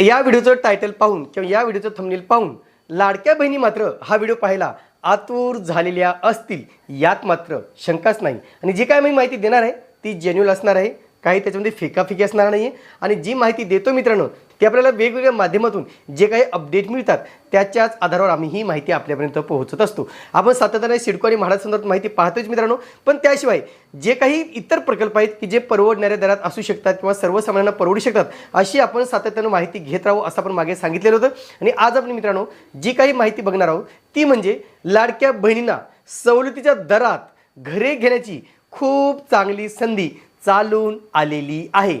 या व्हिडिओचं टायटल पाहून किंवा या व्हिडिओचं थंबनेल पाहून लाडक्या बहिणी मात्र हा व्हिडिओ पाहायला आतूर झालेल्या असतील यात मात्र शंकाच नाही. आणि जी काय मी माहिती देणार आहे ती जेन्युअल असणार आहे. काही त्याच्यामध्ये फिकाफिकी असणार नाही आहे आणि जी माहिती देतो मित्रांनो की आपल्याला वेगवेगळ्या माध्यमातून जे काही अपडेट मिळतात त्याच्याच आधारावर आम्ही ही माहिती आपल्यापर्यंत पोहोचत असतो. आपण सातत्याने सिडको आणि म्हाडा संदर्भात माहिती पाहतोच मित्रांनो पण त्याशिवाय जे काही इतर प्रकल्प आहेत की जे परवडणाऱ्या दरात असू शकतात किंवा सर्वसामान्यांना परवडू शकतात अशी आपण सातत्यानं माहिती घेत राहू असं आपण मागे सांगितलेलं होतं. आणि आज आपण मित्रांनो जी काही माहिती बघणार आहोत ती म्हणजे लाडक्या बहिणींना सवलतीच्या दरात घरे घेण्याची खूप चांगली संधी चालून आलेली आहे.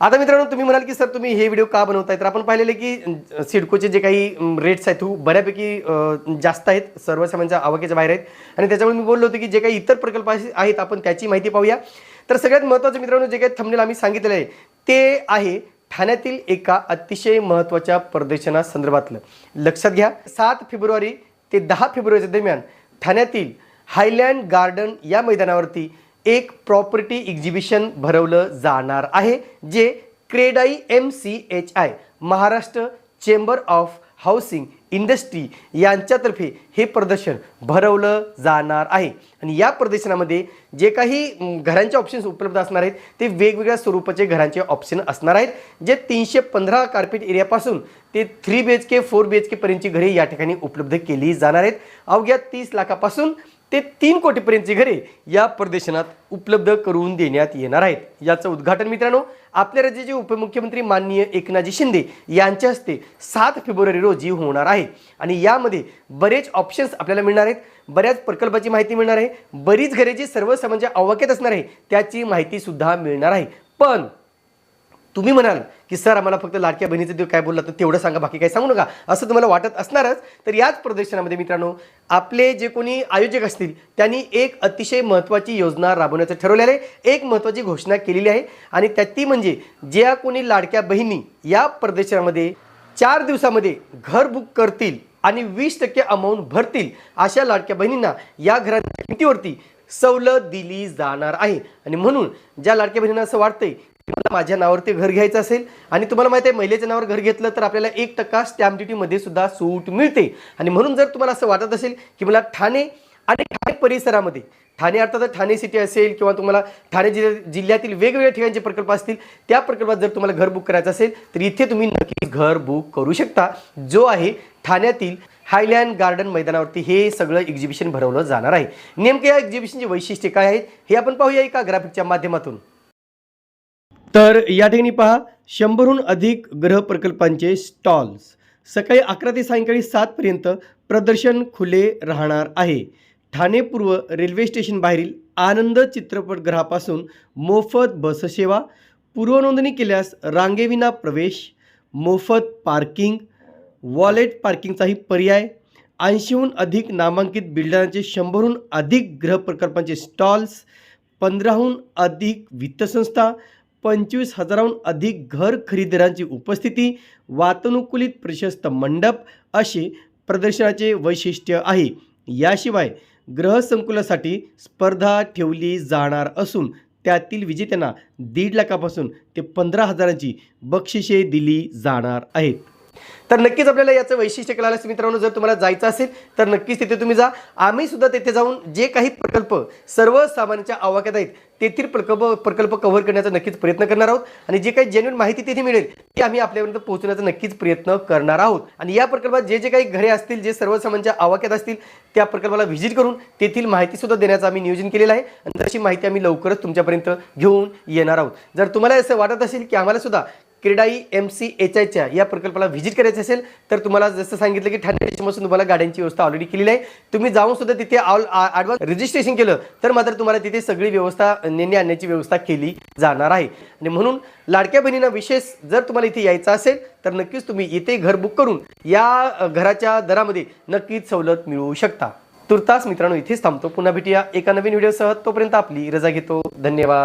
आता मित्रांनो तुम्ही म्हणाल की सर तुम्ही हे व्हिडिओ का बनवताय? तर आपण पाहिलेले की सिडकोचे जे काही रेट्स आहेत तो बऱ्यापैकी जास्त आहेत सर्वसामान्यांच्या आवाक्याच्या बाहेर आहेत. आणि त्याच्यामुळे मी बोललो होतो की जे काही इतर प्रकल्प आहेत आपण त्याची माहिती पाहूया. तर सगळ्यात महत्त्वाचं मित्रांनो जे काही थंबनेल आम्ही सांगितलेलं आहे ते आहे ठाण्यातील एका अतिशय महत्त्वाच्या प्रदर्शनासंदर्भातलं. लक्षात घ्या सात फेब्रुवारी ते दहा फेब्रुवारीच्या दरम्यान ठाण्यातील हायलँड गार्डन या मैदानावरती एक प्रॉपर्टी एक्झिबिशन भरवलं जाणार आहे जे CREDAI M C H I Maharashtra chamber of housing industry यांच्यातर्फे हे प्रदर्शन भरवलं जाणार आहे. आणि या प्रदर्शनामध्ये जे काही घरांचे ऑप्शन्स उपलब्ध असणार आहेत ते वेगवेगळ्या स्वरूपाचे घरांचे ऑप्शन असणार आहेत जे तीनशे पंधरा कार्पेट एरियापासून ते three B H K four B H केपर्यंतची घरे या ठिकाणी उपलब्ध केली जाणार आहेत. अवघ्या तीस लाखापासून ते तीन कोटीपर्यंतची घरे या प्रदर्शनात उपलब्ध करून देण्यात येणार आहेत. याचं उद्घाटन मित्रांनो आपल्या राज्याचे उपमुख्यमंत्री माननीय एकनाथजी शिंदे यांच्या हस्ते सात फेब्रुवारी रोजी होणार आहे. आणि यामध्ये बरेच ऑप्शन्स आपल्याला मिळणार आहेत. बऱ्याच प्रकल्पाची माहिती मिळणार आहे. बरीच घरे जी सर्वसामान्य आवाक्यात असणार आहे त्याची माहिती सुद्धा मिळणार आहे. पण तुम्ही म्हणाल की सर आम्हाला फक्त लाडक्या बहिणीचं देव काय बोलला तर तेवढं सांगा बाकी काही सांगू नका. असं तुम्हाला वाटत असणारच तर याच प्रदर्शनामध्ये मित्रांनो आपले जे कोणी आयोजक असतील त्यांनी एक अतिशय महत्त्वाची योजना राबवण्याचं ठरवलेलं आहे. एक महत्त्वाची घोषणा केलेली आहे. आणि त्या ती म्हणजे ज्या कोणी लाडक्या बहिणी या प्रदर्शनामध्ये चार दिवसामध्ये घर बुक करतील आणि वीस टक्के अमाऊंट भरतील अशा लाडक्या बहिणींना या घराच्या किमतीवरती सवलत दिली जाणार आहे. आणि म्हणून ज्या लाडक्या बहिणींना असं वाटतंय मला माझ्या नावावरती घर घ्यायचं असेल आणि तुम्हाला माहिती आहे महिलेच्या नावावर घर घेतलं तर आपल्याला एक टक्का स्टॅम्प ड्युटीमध्ये सुद्धा सूट मिळते. आणि म्हणून जर तुम्हाला असं वाटत असेल की मला ठाणे आणि ठाणे परिसरामध्ये ठाणे अर्थात ठाणे सिटी असेल किंवा तुम्हाला ठाणे जिल्ह्या जिल्ह्यातील वेगवेगळ्या ठिकाणचे प्रकल्प असतील त्या प्रकल्पात जर तुम्हाला घर बुक करायचं असेल तर इथे तुम्ही नक्की घर बुक करू शकता. जो आहे ठाण्यातील हायलँड गार्डन मैदानावरती हे सगळं एक्झिबिशन भरवलं जाणार आहे. नेमकं या एक्झिबिशनची वैशिष्ट्ये काय आहेत हे आपण पाहूया एका ग्राफिकच्या माध्यमातून. तर या ठिकाणी पहा शंभरहून अधिक ग्रह प्रकल्पांचे स्टॉल्स. सकाळी अकरा ते सायंकाळी सातपर्यंत प्रदर्शन खुले राहणार आहे. ठाणे पूर्व रेल्वे स्टेशन बाहेरील आनंद चित्रपटगृहापासून मोफत बससेवा पूर्वनोंदणी केल्यास रांगेविना प्रवेश मोफत पार्किंग वॉलेट पार्किंगचाही पर्याय ऐंशीहून अधिक नामांकित बिल्डरांचे शंभरहून अधिक गृहप्रकल्पांचे स्टॉल्स पंधराहून अधिक वित्तसंस्था पंचवीस हजाराहून अधिक घर खरेदीदारांची उपस्थिती वातानुकूलित प्रशस्त मंडप असे प्रदर्शनाचे वैशिष्ट्य आहे. याशिवाय ग्रहसंकुलासाठी स्पर्धा ठेवली जाणार असून त्यातील विजेत्यांना दीड लाखापासून ते पंधरा हजारांची बक्षिसे दिली जाणार आहेत. तर नक्कीच आपल्याला याचं वैशिष्ट्य कळालं असेल मित्रांनो जर तुम्हाला जायचं असेल तर नक्कीच तिथे तुम्ही जा. आम्ही सुद्धा तिथे जाऊन जे काही प्रकल्प सर्वसामान्यांच्या आवाक्यात आहेत तेथील प्रकल्प प्रकल्प कव्हर करण्याचा नक्कीच प्रयत्न करणार आहोत. आणि जे काही जेन्युन माहिती तिथे मिळेल ती आम्ही आपल्यापर्यंत पोहोचण्याचा नक्कीच प्रयत्न करणार आहोत. आणि या प्रकल्पात जे जे काही घरे असतील जे सर्वसामान्यांच्या आवाक्यात असतील त्या प्रकल्पाला व्हिजिट करून तेथील माहिती सुद्धा देण्याचं आम्ही नियोजन केलेलं आहे. आणि तशी माहिती आम्ही लवकरच तुमच्यापर्यंत घेऊन येणार आहोत. जर तुम्हाला असं वाटत असेल की आम्हाला सुद्धा क्रीडाई एम सी एच आयच्या या प्रकल्पाला व्हिजिट करायचं असेल तर तुम्हाला जसं सांगितलं की ठाणे स्टेशनपासून तुम्हाला गाड्यांची व्यवस्था ऑलरेडी केलेली आहे. तुम्ही जाऊन सुद्धा तिथे ॲडव्हान्स रजिस्ट्रेशन केलं तर मात्र तुम्हाला तिथे सगळी व्यवस्था नेणे आणण्याची व्यवस्था केली जाणार आहे. आणि म्हणून लाडक्या बहिणींना विशेष जर तुम्हाला इथे यायचं असेल तर नक्कीच तुम्ही इथे घर बुक करून या घराच्या दरामध्ये नक्कीच सवलत मिळवू शकता. तुर्तास मित्रांनो इथेच थांबतो. पुन्हा भेटूया एका नवीन व्हिडिओसह तोपर्यंत आपली रजा घेतो. धन्यवाद.